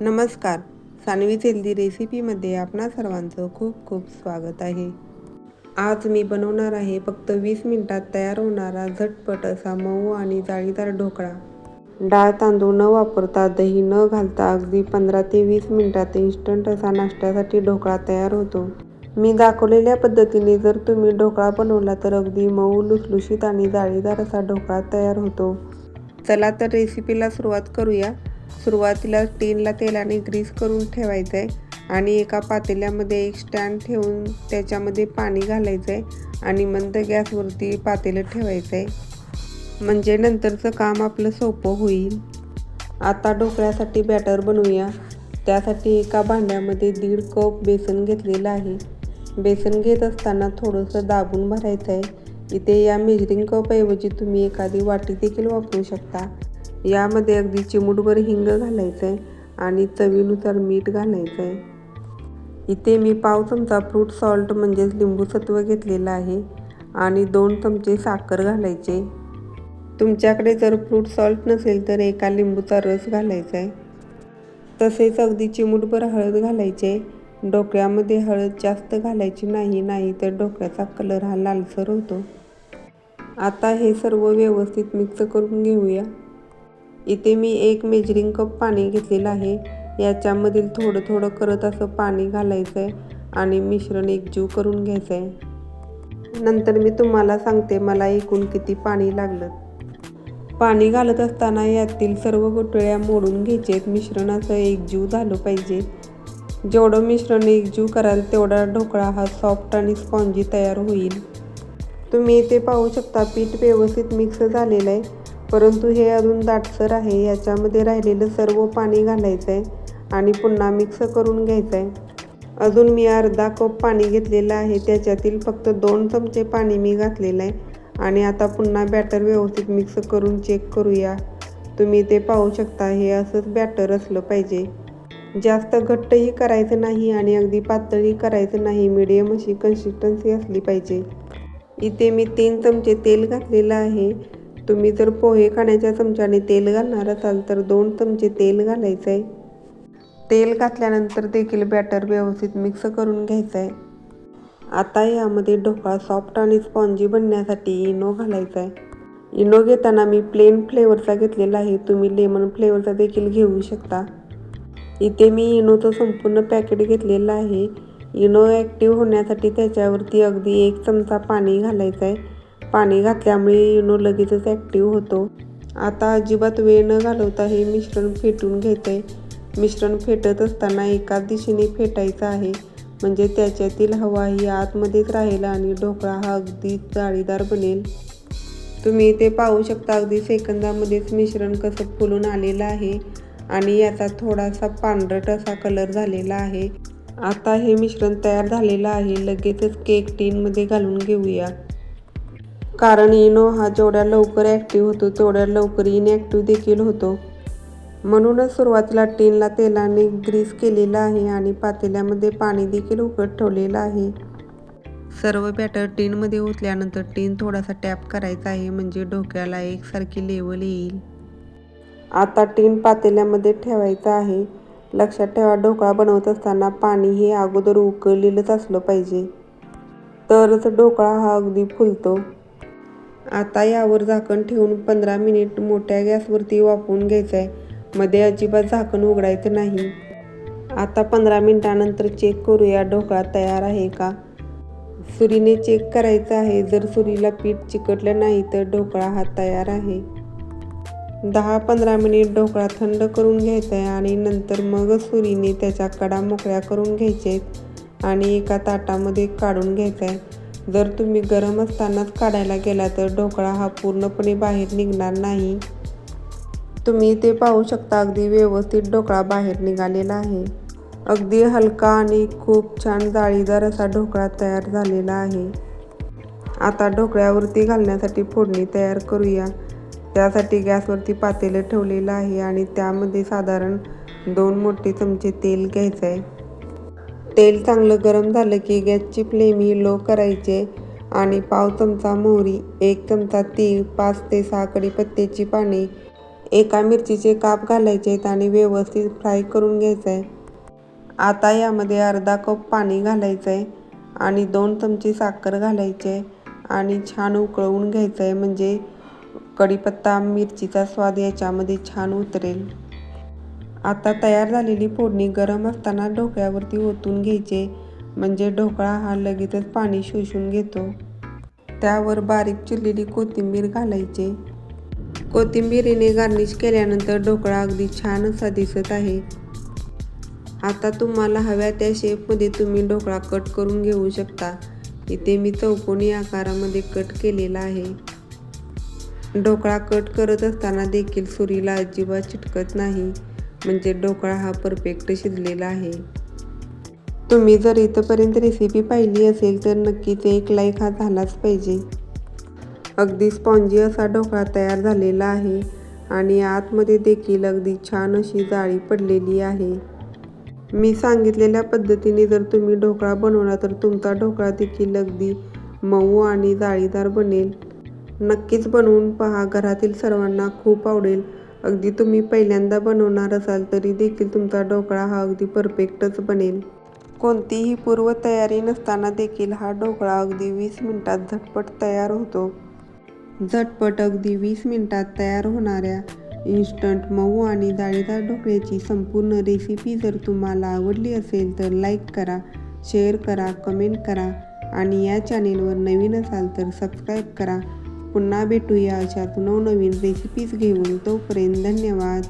नमस्कार. सानवी हेल्दी रेसिपीमध्ये आपणा सर्वांचं खूप खूप स्वागत आहे. आज मी बनवणार आहे फक्त वीस मिनटात तयार होणारा झटपट असा मऊ आणि जाळीदार ढोकळा. डाळ तांदूळ न वापरता दही न घालता अगदी पंधरा ते वीस मिनटात इन्स्टंट असा नाश्त्यासाठी ढोकळा तयार होतो. मी दाखवलेल्या पद्धतीने जर तुम्ही ढोकळा बनवला तर अगदी मऊ लुसलुशीत आणि जाळीदार असा ढोकळा तयार होतो. चला तर रेसिपीला सुरुवात करूया. सुरुवातीला टीनला तेलाने ग्रीस करून ठेवायचं आहे आणि एका पातेल्यामध्ये एक स्टँड ठेवून त्याच्यामध्ये पाणी घालायचं आहे आणि मंद गॅसवरती पातेलं ठेवायचं आहे म्हणजे नंतरचं काम आपलं सोपं होईल. आता ढोकळ्यासाठी बॅटर बनवूया. त्यासाठी एका भांड्यामध्ये दीड कप बेसन घेतलेलं आहे. बेसन घेत असताना थोडंसं दाबून भरायचं आहे इथे या मेजरिंग कपऐवजी तुम्ही एखादी वाटी देखील वापरू शकता. यामध्ये अगदी चिमूटभर हिंग घालायचं आहे आणि चवीनुसार मीठ घालायचं आहे इथे मी पाव चमचा फ्रूट सॉल्ट म्हणजेच लिंबूसत्व घेतलेलं आहे आणि दोन चमचे साखर घालायचे. तुमच्याकडे जर फ्रूट सॉल्ट नसेल तर एका लिंबूचा रस घालायचा आहे तसेच अगदी चिमूटभर हळद घालायचे. डोक्यामध्ये हळद जास्त घालायची नाही नाही तर डोक्याचा कलर हा लालसर होतो. आता हे सर्व व्यवस्थित मिक्स करून घेऊया. इथे मी एक मेजरिंग कप पाणी घेतलेलं आहे. याच्यामधील थोडं थोडं करत असं पाणी घालायचं आहे आणि मिश्रण एकजीव करून घ्यायचं आहे नंतर मी तुम्हाला सांगते मला एकूण किती पाणी लागलं. पाणी घालत असताना यातील सर्व गुटळ्या मोडून घ्यायचे मिश्रण असं एकजीव झालं पाहिजे. जेवढं मिश्रण एकजीव कराल तेवढा ढोकळा हा सॉफ्ट आणि स्पॉन्जी तयार होईल. तुम्ही इथे पाहू शकता पीठ व्यवस्थित मिक्स झालेलं आहे. परंतु हे अजून दाटसर आहे याच्यामध्ये राहिलेलं सर्व पाणी घालायचं आहे आणि पुन्हा मिक्स करून घ्यायचं आहे अजून मी अर्धा कप पाणी घेतलेलं आहे त्याच्यातील फक्त दोन चमचे पाणी मी घातलेलं आहे. आणि आता पुन्हा बॅटर व्यवस्थित मिक्स करून चेक करूया. तुम्ही ते पाहू शकता हे असंच बॅटर असलं पाहिजे. जास्त घट्टही करायचं नाही आणि अगदी पातळी करायचं नाही मिडियम अशी कन्सिस्टन्सी असली पाहिजे. इथे मी तीन चमचे तेल घातलेलं आहे. तुम्ही जर पोहे खाण्याच्या चमच्याने तेल घालणार असाल तर दोन चमचे तेल घालायचं आहे तेल घातल्यानंतर देखील बॅटर व्यवस्थित मिक्स करून घ्यायचं आहे आता यामध्ये ढोकळा सॉफ्ट आणि स्पॉन्जी बनण्यासाठी इनो घालायचा आहे इनो घेताना मी प्लेन फ्लेवरचा घेतलेला आहे. तुम्ही लेमन फ्लेवरचा देखील घेऊ शकता. इथे मी इनोचं संपूर्ण पॅकेट घेतलेलं आहे. इनो ॲक्टिव्ह होण्यासाठी त्याच्यावरती अगदी एक चमचा पाणी घालायचं आहे पाणी घातल्यामुळे इनो लगेचच ॲक्टिव्ह होतो. आता अजिबात वेळ न घालवता हे मिश्रण फेटून घेते. मिश्रण फेटत असताना एकाच दिशेने फेटायचं आहे. म्हणजे त्याच्यातील हवा ही आतमध्येच राहील आणि ढोकळा हा अगदी जाळीदार बनेल. तुम्ही ते पाहू शकता अगदी सेकंदामध्येच मिश्रण कसं फुलून आलेलं आहे आणि याचा थोडासा पांढरट असा कलर झालेला आहे. आता हे मिश्रण तयार झालेलं आहे. लगेचच केक टीनमध्ये घालून घेऊया. कारण इनो हा जेवढ्या लवकर ॲक्टिव्ह होतो तेवढ्या लवकर इनॲक्टिव्ह देखील होतो. म्हणूनच सुरुवातीला टीनला तेलाने ग्रीस केलेला आहे आणि पातेल्यामध्ये पाणी देखील उकळत ठेवलेलं आहे. सर्व बॅटर टीनमध्ये ओतल्यानंतर टीन थोडासा टॅप करायचा आहे म्हणजे ढोक्याला एकसारखी लेवल येईल. आता टीन पातेल्यामध्ये ठेवायचं आहे. लक्षात ठेवा ढोकळा बनवत असताना पाणी हे अगोदर उकळलेलंच असलं पाहिजे. तरच ढोकळा हा अगदी फुलतो. आता यावर झाकण ठेवून पंधरा मिनिट मोठ्या गॅसवरती वाफवून घ्यायचं आहे मध्ये अजिबात झाकण उघडायचं नाही. आता पंधरा मिनिटानंतर चेक करूया ढोकळा तयार आहे का? सुरीने चेक करायचं आहे. जर सुरीला पीठ चिकटलं नाही तर ढोकळा हा तयार आहे. दहा पंधरा मिनिट ढोकळा थंड करून घ्यायचा आहे आणि नंतर मग सुरीने त्याच्या कडा मोकळ्या करून घ्यायचे आहेत आणि एका ताटामध्ये काढून घ्यायचा आहे जर तुम्ही गरम असतानाच काढायला गेला तर ढोकळा हा पूर्णपणे बाहेर निघणार नाही. तुम्ही ते पाहू शकता अगदी व्यवस्थित ढोकळा बाहेर निघालेला आहे. अगदी हलका आणि खूप छान जाळीदार असा ढोकळा तयार झालेला आहे. आता ढोकळ्यावरती घालण्यासाठी फोडणी तयार करूया. त्यासाठी गॅसवरती पातेलं ठेवलेलं आहे आणि त्यामध्ये साधारण दोन मोठे चमचे तेल घ्यायचं आहे तेल चांगलं गरम झालं की गॅसची फ्लेम ही लो करायची आणि पाव चमचा मोहरी एक चमचा तीळ पाच ते सहा कढीपत्त्याची पाने एका मिरचीचे काप घालायचे आहेत आणि व्यवस्थित फ्राय करून घ्यायचं आहे. आता यामध्ये अर्धा कप पाणी घालायचं आहे आणि दोन चमचे साखर घालायची आहे आणि छान उकळवून घ्यायचं आहे. म्हणजे कढीपत्ता मिरचीचा स्वाद याच्यामध्ये छान उतरेल. आता तयार झालेली फोडणी गरम असताना ढोकळ्यावरती ओतून घ्यायचे. म्हणजे ढोकळा हा लगेचच पाणी शोषून घेतो. त्यावर बारीक चिरलेली कोथिंबीर घालायचे. कोथिंबीरीने गार्निश केल्यानंतर ढोकळा अगदी छान असा दिसत आहे. आता तुम्हाला हव्या त्या शेपमध्ये तुम्ही ढोकळा कट करून घेऊ शकता. इथे मी चौकोनी आकारामध्ये कट केलेला आहे. ढोकळा कट करत असताना देखील सुरीला अजिबात चिटकत नाही. म्हणजे ढोकळा हा परफेक्ट शिजलेला आहे. तुम्ही जर इथंपर्यंत रेसिपी पाहिली असेल तर नक्कीच एक लाईक हा झालाच पाहिजे. अगदी स्पॉन्जी असा ढोकळा तयार झालेला आहे आणि आतमध्ये देखील अगदी छान अशी जाळी पडलेली आहे. मी सांगितलेल्या पद्धतीने जर तुम्ही ढोकळा बनवला तर तुमचा ढोकळा देखील अगदी मऊ आणि जाळीदार बनेल. नक्कीच बनवून पहा घरातील सर्वांना खूप आवडेल. अगदी तुम्ही पहिल्यांदा बनवणार असाल तरी देखील तुमचा ढोकळा हा अगदी परफेक्टच बनेल. कोणतीही पूर्वतयारी नसताना देखील हा ढोकळा अगदी वीस मिनिटात झटपट तयार होतो. झटपट अगदी वीस मिनिटात तयार होणाऱ्या इन्स्टंट मऊ आणि जाळीदार ढोकळ्याची संपूर्ण रेसिपी जर तुम्हाला आवडली असेल तर लाईक करा शेअर करा कमेंट करा आणि या चॅनेलवर नवीन असाल तर सबस्क्राईब करा. पुन्हा भेटूया. अशाच नवनवीन रेसिपीज घेऊन तोपर्यंत धन्यवाद.